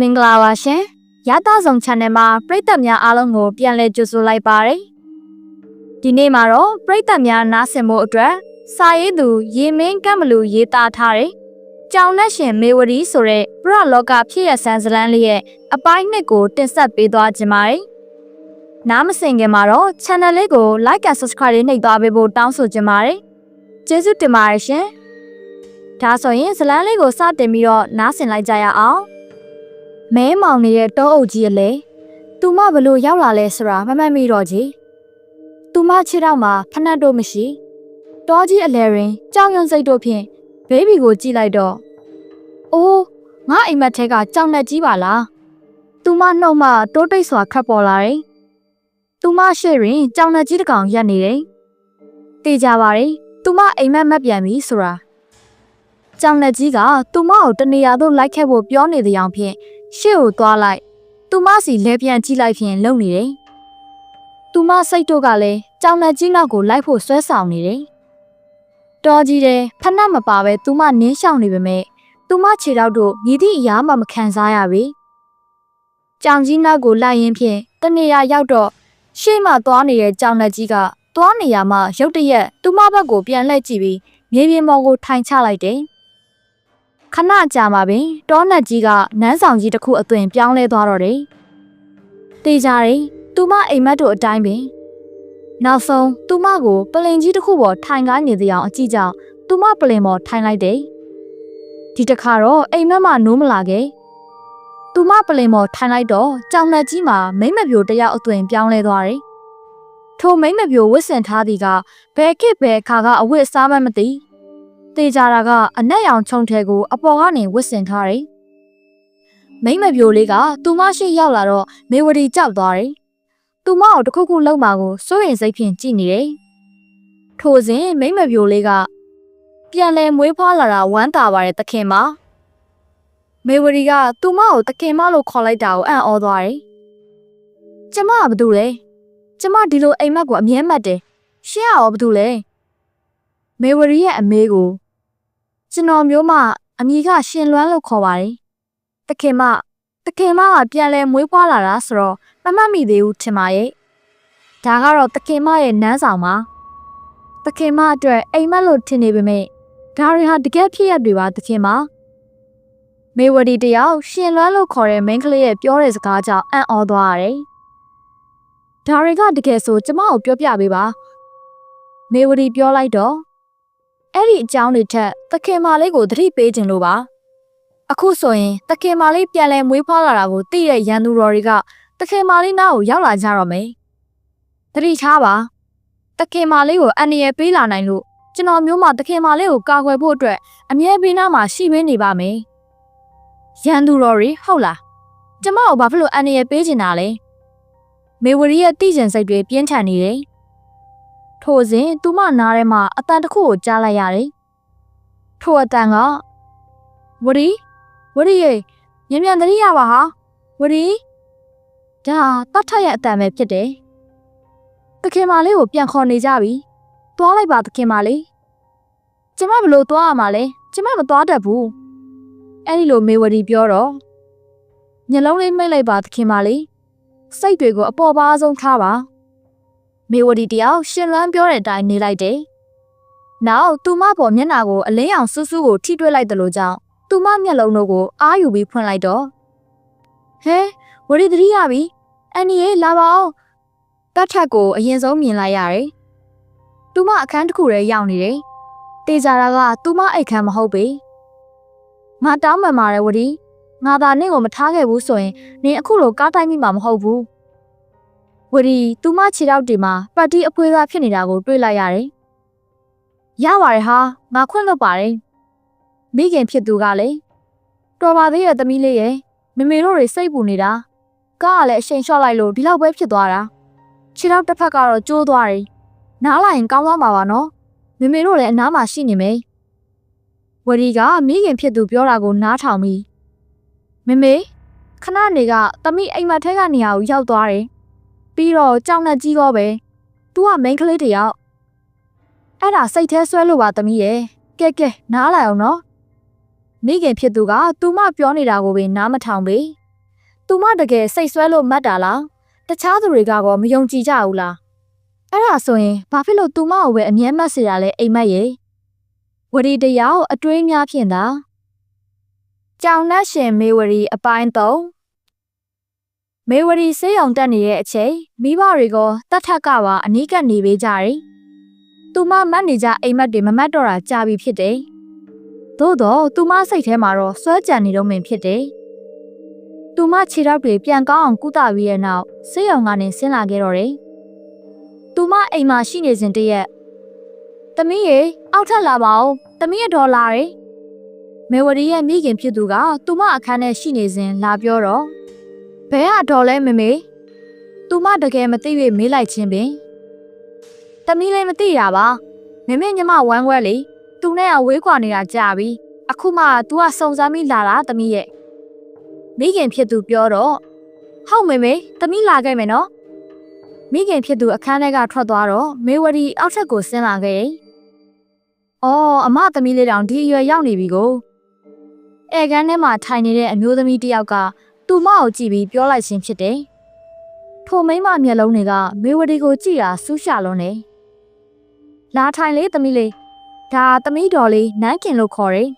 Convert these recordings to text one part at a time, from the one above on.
မင်္ဂလာပါရှင်။ရတာဆောင် channel မှာပရိသတ်များအားလုံးကိုပြန်လည်ကြိုဆိုလိုက်ပါတယ်။ဒီနေ့မှာတော့ပရိသတ်များနားဆင်ဖို့အတွက်စာရေးသူရေမင်းကမ်မလူရေးသားထားတဲ့ကြောင်လက်ရှင်မေဝရီဆိုတဲ့ပရလောကဖြစ်ရဆန်းစလန်းလေးရဲ့အပိုင်းနှစ်ကိုတင်ဆက်ပေးသွားခြင်းပါတယ်။နားမစင်ခင်မှာတော့ channel လေးကို like and subscribe လေးနှိပ်သွားပေးဖို့တောင်းဆိုခြင်းပါတယ်။ကျေးဇူးတင်ပါတယ်ရှင်။ဒါဆိုရင်ဇလန်းလေးကိုစတင်ပြီးတော့နားဆင်လိုက်ကြရအောင်။ မဲမောင်နေတဲ့တောအုပ်ကြီးအလဲသူမဘလို့ရောက်လာလဲဆိုတာမမှတ်မိတော့ကြီးသူမခြေထောက်မှာဖနှက်တို့မရှိတောကြီးအလဲရင်ကြောင်ရွံစိတ်တို့ဖြင့်ဘေဘီကိုကြည့်လိုက်တော့အိုးငါအိမ်မက်ထဲကကြောင်နဲ့ကြီးပါလားသူမနှုတ်မှတိုးတိတ်စွာခတ်ပေါ်လာတယ်သူမရှိရင်ကြောင်နဲ့ကြီးတစ်ကောင်ရက်နေတယ်တေးကြပါရဲ့သူမအိမ်မက်မက်ပြန်ပြီဆိုတာကြောင်နဲ့ကြီးကသူမကိုတနေရာသို့လိုက်ခဲ့ဖို့ပြောနေတဲ့အကြောင်းဖြင့် ရှေ့ကိုသွားလိုက်သူမစီလဲပြန်ကြည့်လိုက်ဖြင့်လုံနေတယ်သူမစိတ်တို့ကလည်းကြောင်လက်ကြီးနောက်ကိုလိုက်ဖို့ဆွဲဆောင်နေတယ်တော်ကြီးတယ်ဖက်နှက်မပါပဲသူမနင်းရှောင်နေပေမဲ့သူမခြေထောက်တို့မြည်သည့်အရာမှမခံစားရပြီကြောင်ကြီးနောက်ကိုလိုက်ရင်းဖြင့်တနေရာရောက်တော့ရှေ့မှသွားနေတဲ့ကြောင်လက်ကြီးကသွားနေရမှရုတ်တရက်သူမဘက်ကိုပြန်လှည့်ကြည့်ပြီးမြေပြင်ပေါ်ကိုထိုင်ချလိုက်တယ် ခဏကြာမှပင်တောနတ်ကြီးကနန်းဆောင်ကြီးတစ်ခုအသွင်ပြောင်းလဲသွားတော့တယ်။တေးကြတယ်သူမအိမ်မက်တို့အတိုင်းပင်နောက်ဆုံးသူမကိုပလင်ကြီးတစ်ခုပေါ်ထိုင်ကားနေသေးအောင်အကြည့်ကြောင်သူမပလင်ပေါ်ထိုင်လိုက်တယ်။ဒီတစ်ခါတော့အိမ်မက်မှနိုးမလာခဲ့။သူမပလင်ပေါ်ထိုင်လိုက်တော့ကြောင်လက်ကြီးမှာမိမ့်မပြိုတယောက်အသွင်ပြောင်းလဲသွားတယ်။ထိုမိမ့်မပြိုဝစ်ဆင်ထားသည်ကဘယ်ကစ်ဘယ်ခါကအဝတ်အစားမှမသိ။ တေးကြတာကအနက်ရောင်ခြုံထဲကိုအပေါ်ကနေဝစ်စင်ထားတယ်။မိမ့်မပြိုလေးကသူမရှိရောက်လာတော့မေဝတီကြောက်သွားတယ်။သူမကိုတစ်ခုခုလုံးပါကိုစိုးရင်စိတ်ဖြင့်ကြည်နေတယ်။ထိုစဉ်မိမ့်မပြိုလေးကပြန်လဲမွေးဖွားလာတာဝမ်းသာပါတယ်တခင်မ။မေဝတီကသူမကိုတခင်မလို့ခေါ်လိုက်တာကိုအံ့ဩသွားတယ်။ကျမကဘာတူလဲ။ကျမဒီလိုအိမ်မက်ကိုအမြဲမှတ်တယ်။ရှင်းရအောင်ဘာတူလဲ။မေဝရီရဲ့အမေကို ကျွန်တော်မျိုးမအမိကရှင်လွမ်းလို့ခေါ်ပါတယ်။တခင်မတခင်မကပြန်လဲမွေးဖွားလာတာဆိုတော့မမှတ်မိသေးဘူးထင်ပါရဲ့။ဒါကတော့တခင်မရဲ့နန်းဆောင်ပါ။တခင်မအတွက်အိမ်မက်လို့ထင်နေပေမဲ့ဒါတွေဟာတကယ်ဖြစ်ရတွေပါတခင်မ။မေဝရီတယောက်ရှင်လွမ်းလို့ခေါ်တဲ့မိန်းကလေးရဲ့ပြောတဲ့စကားကြောင့်အံ့ဩသွားရတယ်။ဒါတွေကတကယ်ဆိုကျမကိုပြောပြပေးပါ။မေဝရီပြောလိုက်တော့ အဲ့ဒီအကြောင်းတွေထက်သခင်မလေးကိုသတိပေးခြင်းလို့ပါအခုဆိုရင်သခင်မလေးပြန်လဲမွေးဖွားလာတာကိုသိတဲ့ရန်သူတော်တွေကသခင်မလေးနားကိုရောက်လာကြတော့မယ်သတိထားပါသခင်မလေးကိုအန္တရာယ်ပေးလာနိုင်လို့ကျွန်တော်မျိုးမသခင်မလေးကိုကာကွယ်ဖို့အတွက်အမြဲဘေးနားမှာရှိပေးနေပါမယ်ရန်သူတော်တွေဟုတ်လားကျမကိုဘာဖြစ်လို့အန္တရာယ်ပေးချင်တာလဲမေဝရီရဲ့တိကျင်စိတ်တွေပြင်းထန်နေတယ် ထို့စဉ်သူမနားထဲမှာအတန်တစ်ခုကိုကြားလိုက်ရတယ်။ထိုအတန်ကဝရီဝရီရေမြန်မြန်သတိရပါဟာဝရီဒါတတ်ထရဲ့အတန်ပဲဖြစ်တယ်။တခင်မလေးကိုပြန်ခေါ်နေကြပြီ။သွားလိုက်ပါတခင်မလေး။ကျမဘလို့သွားရမှာလဲ။ကျမမသွားတတ်ဘူး။အဲ့ဒီလိုမေဝရီပြောတော့ညလုံးလေးမိတ်လိုက်ပါတခင်မလေး။စိတ်တွေကိုအပေါ်ပါဆုံးထားပါ။ မေဝဒီတယောက်ရှင်လွမ်းပြောတဲ့အတိုင်းနေလိုက်တယ်။နောက်သူမပေါ်မျက်နှာကိုအလင်းအောင်စူးစူးကိုထိတွေ့လိုက်တယ်လို့ကြောင့်သူမမျက်လုံးတို့ကိုအာယူပြီးဖွင့်လိုက်တော့ဟဲဝရီတတိရပြီအန်နီရေလာပါအောင်တတ်ထက်ကိုအရင်ဆုံးမြင်လိုက်ရတယ်။သူမအခန်းတစ်ခုထဲရောက်နေတယ်။တေးကြတာကသူမအိတ်ခမ်းမဟုတ်ပေ။ငါတောင်းမှန်ပါတယ်ဝရီငါသာနင့်ကိုမထားခဲ့ဘူးဆိုရင်နင်အခုလိုကားတိုင်းမိမှာမဟုတ်ဘူး။ ဝရီသူမခြေထောက်တွေမှာပတ်တီအဖွေးသားဖြစ်နေတာကိုတွေ့လိုက်ရတယ်။ရပါတယ်ဟာငါခွင့်လွတ်ပါတယ်။မိခင်ဖြစ်သူကလည်းတော်ပါသေးရဲ့သမီးလေးရဲ့မမေတို့တွေစိတ်ပူနေတာ။ကားကလည်းအရှိန်လျှော့လိုက်လို့ဒီလောက်ပဲဖြစ်သွားတာ။ခြေထောက်တစ်ဖက်ကတော့ကျိုးသွားတယ်။နားလိုက်ရင်ကောင်းသွားမှာပါနော်။မမေတို့လည်းအနားမှာရှိနေမယ်။ဝရီကမိခင်ဖြစ်သူပြောတာကိုနားထောင်ပြီးမမေခဏနေကသမီးအိမ်မက်ထဲကနေရာကိုရောက်သွားတယ်။ ပြီးတော့ကြောင်နဲ့ကြီးတော့ပဲ။ तू ကမိန်းကလေးတယောက်အဲ့ဒါစိတ်แท้ဆွဲလို့ပါသမီးရဲ့။ကဲကဲနားလိုက်အောင်နော်။မိခင်ဖြစ်သူက तू မပြောနေတာကိုပဲနားမထောင်ပေ သူမတကယ်စိတ်ဆွဲလို့မှတ်တာလားတခြားသူတွေကတော့မယုံကြည်ကြဘူးလားအဲ့ဒါဆိုရင်ဘာဖြစ်လို့သူမကိုပဲအမြဲမှတ်စေရလဲအိမ်မက်ရေဝရီတရားကိုအတွေးများဖြင့်သာကြောင်နှက်ရှင်မေဝရီအပိုင်း3 မေဝရီဆေးရုံတက်နေတဲ့အချိန်မိဘတွေကတတ်ထက်ကပါအနီးကပ်နေပေးကြတယ်သူမမတ်နေကြအိမ်မက်တွေမမတ်တော့တာကြာပြီဖြစ်တယ်သို့တော့သူမစိတ်ထဲမှာတော့စွဲကြံနေတော့မင်ဖြစ်တယ်။သူမခြေထောက်တွေပြန်ကောင်းအောင်ကုသပြီးရဲ့နောက်ဆေးရုံကနေဆင်းလာခဲ့တော့တယ်။သူမအိမ်မှာရှိနေစဉ်တည်းရက်။သမီးရေအောက်ထပ်လာပါဦး။သမီးရဲ့ဒေါ်လာရေ။မေဝရီရဲ့မိခင်ဖြစ်သူကသူမအခန်းထဲရှိနေစဉ်လာပြောတော့ ဘဲကဒေါ်လဲမမေ။သူမတကယ်မသိ၍မေးလိုက်ခြင်းပင်။သမီးလည်းမသိရပါ။မမေညီမဝမ်းခွဲလေ။သူနဲ့အဝေးကွာနေတာကြာပြီ။အခုမှ तू ကစုံစမ်းပြီးလာတာသမီးရဲ့။မိခင်ဖြစ်သူပြောတော့ဟုတ်မေမေသမီးလာခဲ့မယ်နော်မိခင်ဖြစ်သူအခန်းထဲကထွက်သွားတော့မေဝရီအောက်ထပ်ကိုဆင်းလာခဲ့တယ်။အော်အမသမီးလေးတောင်ဒီအရွယ်ရောက်နေပြီကို။အဲကန်းထဲမှာထိုင်နေတဲ့အမျိုးသမီးတစ်ယောက်က သူ့မကိုကြည့်ပြီးပြောလိုက်ခြင်းဖြစ်တယ်။ထိုမိန်းမမျက်လုံးတွေကမေဝရီကိုကြည့်တာစူးရှာလွန်းတယ်။လာထိုင်လေသမီးလေးဒါသမီးတော်လေးနန်းခင်လို့ခေါ်တယ်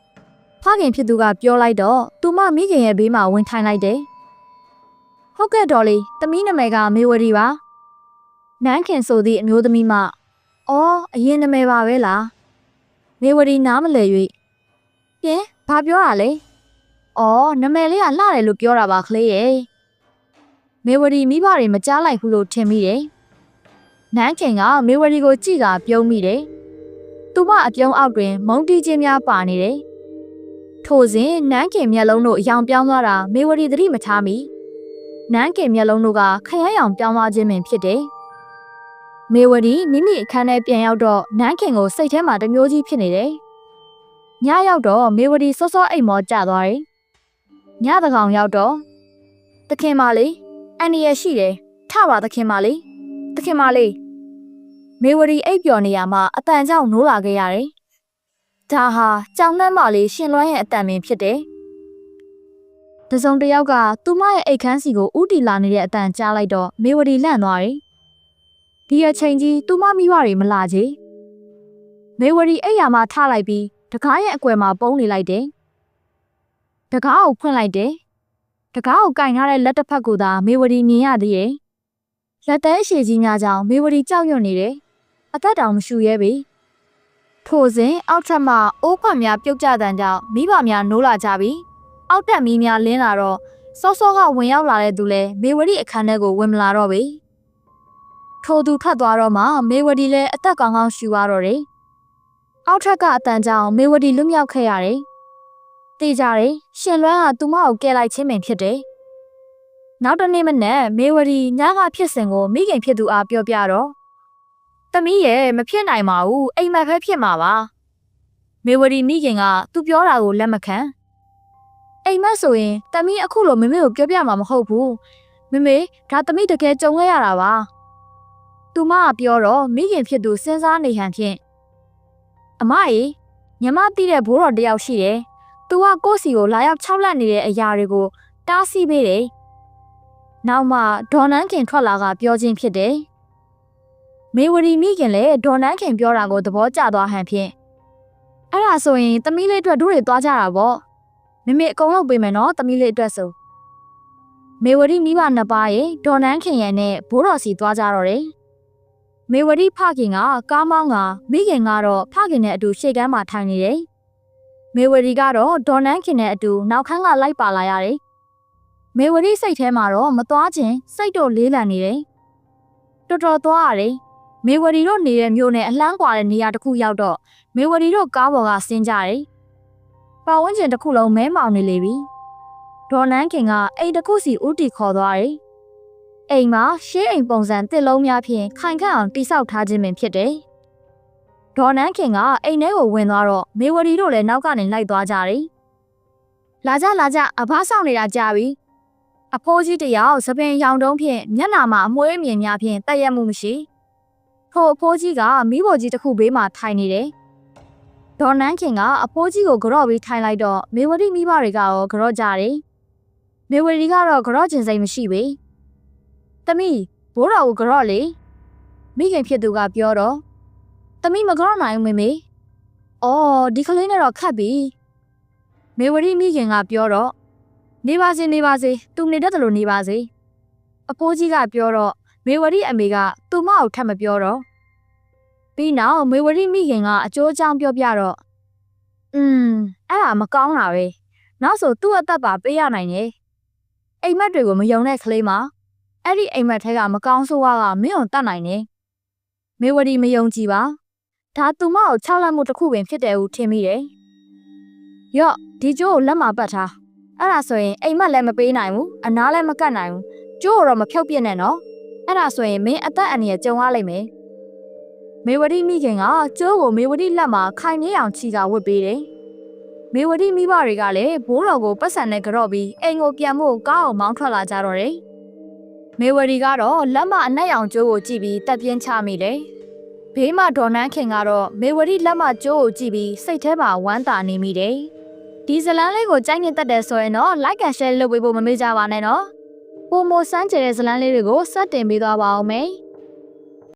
။ဖခင်ဖြစ်သူကပြောလိုက်တော့သူမမိခင်ရဲ့ဘေးမှာဝင်ထိုင်လိုက်တယ်။ဟုတ်ကဲ့တော်လေးသမီးနာမည်ကမေဝရီပါ။နန်းခင်ဆိုသည့်အမျိုးသမီးမအော်အရင်နာမည်ပါပဲလား။မေဝရီနားမလည်၍ပြင်းဘာပြောတာလဲ။ အော်နာမည်လေးကလှတယ်လို့ပြောတာပါကလေးရဲ့။မေဝရီမိဘတွေမကြားလိုက်ဘူးလို့ထင်မိတယ်။နန်းခင်ကမေဝရီကိုကြည့်တာပြုံးမိတယ်။သူမအပြုံးအောက်တွင် မုံတီးခြင်းများပါနေတယ်။ထို့စဉ်နန်းခင်မျက်လုံးတို့အယောင်ပြောင်းသွားတာမေဝရီသတိမထားမိ။နန်းခင်မျက်လုံးတို့ကခရမ်းရောင်ပြောင်းသွားခြင်းပင်ဖြစ်တယ်။မေဝရီမိမိအခန်းထဲပြန်ရောက်တော့နန်းခင်ကိုစိတ်ထဲမှာတမျိုးကြီးဖြစ်နေတယ်။ညရောက်တော့မေဝရီစောစောအိမ်မောကျသွားတယ်။ ညသကောင်ရောက်တော့သခင်မလေးအန်ဒီရရှိတယ်ထပါသခင်မလေးသခင်မလေးမေဝရီအိပ်ပျော်နေရမှာအတန်ကြောင့်နိုးလာခဲ့ရတယ်။ဒါဟာကြောင်နှမ်းမလေးရှင်လွမ်းရဲ့အတန်ပင်ဖြစ်တယ်။တစုံတစ်ယောက်ကသူမရဲ့အိတ်ခမ်းစီကိုဥတီလာနေတဲ့အတန်ကြားလိုက်တော့မေဝရီလန့်သွားတယ်။ဒီအချိန်ကြီးသူမမိဘတွေမလာချေ။မေဝရီအိပ်ယာမှာထလိုက်ပြီးတကားရဲ့အကွယ်မှာပုံနေလိုက်တယ်။ တကားကိုဖွင့်လိုက်တယ်။တကားကိုကင်ထားတဲ့လက်တစ်ဖက်ကိုသာမေဝရီမြင်ရသေးရဲ့။လက်သေးအရှိကြီးများကြောင့်မေဝရီကြောက်ရွံ့နေတယ်။အသက်တောင်မရှူရဲပေ။ထို့စဉ်အောက်ထပ်မှအိုးခွက်များပြုတ်ကျတဲ့ကြောင့်မိဘများနိုးလာကြပြီးအောက်တက်မီးများလင်းလာတော့စောစောကဝင်ရောက်လာတဲ့သူလည်းမေဝရီအခန်းထဲကိုဝင်မလာတော့ပေ။ထိုသူထွက်သွားတော့မှမေဝရီလည်းအသက်ကောင်းကောင်းရှူသွားတော့တယ်။အောက်ထပ်ကအတန်ကြောင့်မေဝရီလွတ်မြောက်ခဲ့ရတယ်။ တေးကြတယ်ရှင်လွမ်းကသူမကိုကဲလိုက်ချင်းပင်ဖြစ်တယ်။နောက်တနေ့မနက်မေဝရီညကဖြစ်စဉ်ကိုမိခင်ဖြစ်သူအားပြောပြတော့တမီးရဲ့မဖြစ်နိုင်ပါဘူးအိမ်မက်ပဲဖြစ်မှာပါမေဝရီမိခင်ကသူပြောတာကိုလက်မခံအိမ်မက်ဆိုရင်တမီးအခုလိုမမေကိုပြောပြမှာမဟုတ်ဘူးမမေဒါတမီးတကယ်ကြုံခဲ့ရတာပါသူမကပြောတော့မိခင်ဖြစ်သူစဉ်းစားနေဟန်ဖြင့်အမကြီးညီမသိတဲ့ဘိုးတော်တယောက်ရှိတယ် သူကကိုယ့်စီကိုလာရောက်ခြောက်လန့်နေတဲ့အရာတွေကိုတားဆီးပေးတယ်နောက်မှဒေါ်နန်းခင်ထွက်လာကပြောခြင်းဖြစ်တယ်မေဝရီမိခင်လည်းဒေါ်နန်းခင်ပြောတာကိုသဘောကျသွားဟန်ဖြင့်အဲ့ဒါဆိုရင်သမီးလေးအတွက်တို့တွေသွားကြတာပေါ့မမေအကုန်လုံးပေးမယ်နော်သမီးလေးအတွက်ဆိုမေဝရီမိဘနှစ်ပါးရဲ့ဒေါ်နန်းခင်ရဲ့နဲ့ဘိုးတော်စီသွားကြတော့တယ်မေဝရီဖခင်ကကားမောင်းကမိခင်ကတော့ဖခင်နဲ့အတူရှေ့ကမ်းမှာထိုင်နေတယ် မေဝရီကတော့ဒေါ်နန်းခင်နဲ့အတူနောက်ခန်းကလိုက်ပါလာရတယ်မေဝရီစိတ်ထဲမှာတော့မသွားခြင်းစိတ်တော့လေးလံနေတယ်တော်တော်သွားရတယ်မေဝရီတို့နေတဲ့မြို့နဲ့အလှမ်းကွာတဲ့နေရာတစ်ခုရောက်တော့မေဝရီတို့ကားပေါ်ကဆင်းကြတယ်။ပတ်ဝန်းကျင်တစ်ခုလုံးမဲမောင်နေလေပြီ။ဒေါ်နန်းခင်ကအိမ်တစ်ခုစီဥတီခေါ်သွားတယ်။အိမ်မှာရှေးအိမ်ပုံစံတစ်လုံးများဖြင့်ခိုင်ခန့်အောင်တိစောက်ထားခြင်းပင်ဖြစ်တယ်။ ဒေါ်နန်းခင်ကအိမ်ထဲကိုဝင်သွားတော့မေဝရီတို့လည်းနောက်ကနေလိုက်သွားကြတယ်။လာကြလာကြအဖားဆောင်နေတာကြာပြီ။အဖိုးကြီးတယောက်သပင်ရောင်တုံးဖြင့်မျက်နာမှာအမွှေးအမြင်များဖြင့်တက်ရက်မှုမရှိ။ထိုအဖိုးကြီးကမိဖို့ကြီးတစ်ခုဘေးမှာထိုင်နေတယ်။ဒေါ်နန်းခင်ကအဖိုးကြီးကိုကြော့ပြီးထိုင်လိုက်တော့မေဝတိမိဘတွေကရောကြော့ကြတယ်။မေဝရီကတော့ကြော့ကျင်စိတ်မရှိပေ။သမီးဘိုးတော်ကိုကြော့လေမိခင်ဖြစ်သူကပြောတော့ သမီးမကြော့နိုင်ဘူးမေမေ။အော်ဒီကလေးနဲ့တော့ခတ်ပြီ။မေဝရီမိခင်ကပြောတော့နေပါစေနေပါစေသူနေတတ်တယ်လို့နေပါစေ။အဖိုးကြီးကပြောတော့မေဝရီအမေကသူ့မကိုထပ်မပြောတော့ပြီးနောက်မေဝရီမိခင်ကအကျိုးအကြောင်းပြောပြတော့อืมအဲ့ဒါမကောင်းတာပဲနောက်ဆိုသူ့အသက်ပါပေးရနိုင်တယ်အိမ်မက်တွေကိုမယုံတဲ့ကလေးမအဲ့ဒီအိမ်မက်ထဲကမကောင်းဆိုးဝါးကမင်းအောင်တတ်နိုင်တယ်မေဝရီမယုံကြည်ပါ ဒါသူမကိုခြောက်လက်မှုတစ်ခုပင်ဖြစ်တယ်ဟုထင်မိတယ်ရော့ဒီကျိုးကိုလက်မှာပတ်ထားအဲ့ဒါဆိုရင်အိမ်မက်လည်းမပေးနိုင်ဘူးအနားလည်းမကတ်နိုင်ဘူးကျိုးကိုတော့မဖြုတ်ပြစ်နဲ့နော်အဲ့ဒါဆိုရင်မင်းအသက်အန္တရာယ်ကြုံရလိမ့်မယ်မေဝရီမိခင်ကကျိုးကိုမေဝရီလက်မှာခိုင်နေအောင်ချီတာဝတ်ပေးတယ်မေဝရီမိဘတွေကလည်းဘိုးတော်ကိုပတ်စံနဲ့ကြော့ပြီးအိမ်ကိုပြန်ဖို့ကားအောင်မောင်းထွက်လာကြတော့တယ်မေဝရီကတော့လက်မအနက်ရောင်ကျိုးကိုကြည့်ပြီးတက်ပြင်းချမိတယ် ဘေးမှာဒေါ်နန်းခင်ကတော့မေဝရီလက်မကျိုးကိုကြည့်ပြီးစိတ်ထဲမှာဝမ်းသာနေမိတယ်ဒီဇလန်းလေးကိုကြိုက်နေတတ်တယ်ဆိုရင်တော့ like and share လုပ်ပေးဖို့မမေ့ကြပါနဲ့နော်ပုံမဆန်းကျဲတဲ့ဇလန်းလေးတွေကိုစတင်ပေးသွားပါအောင်မယ်။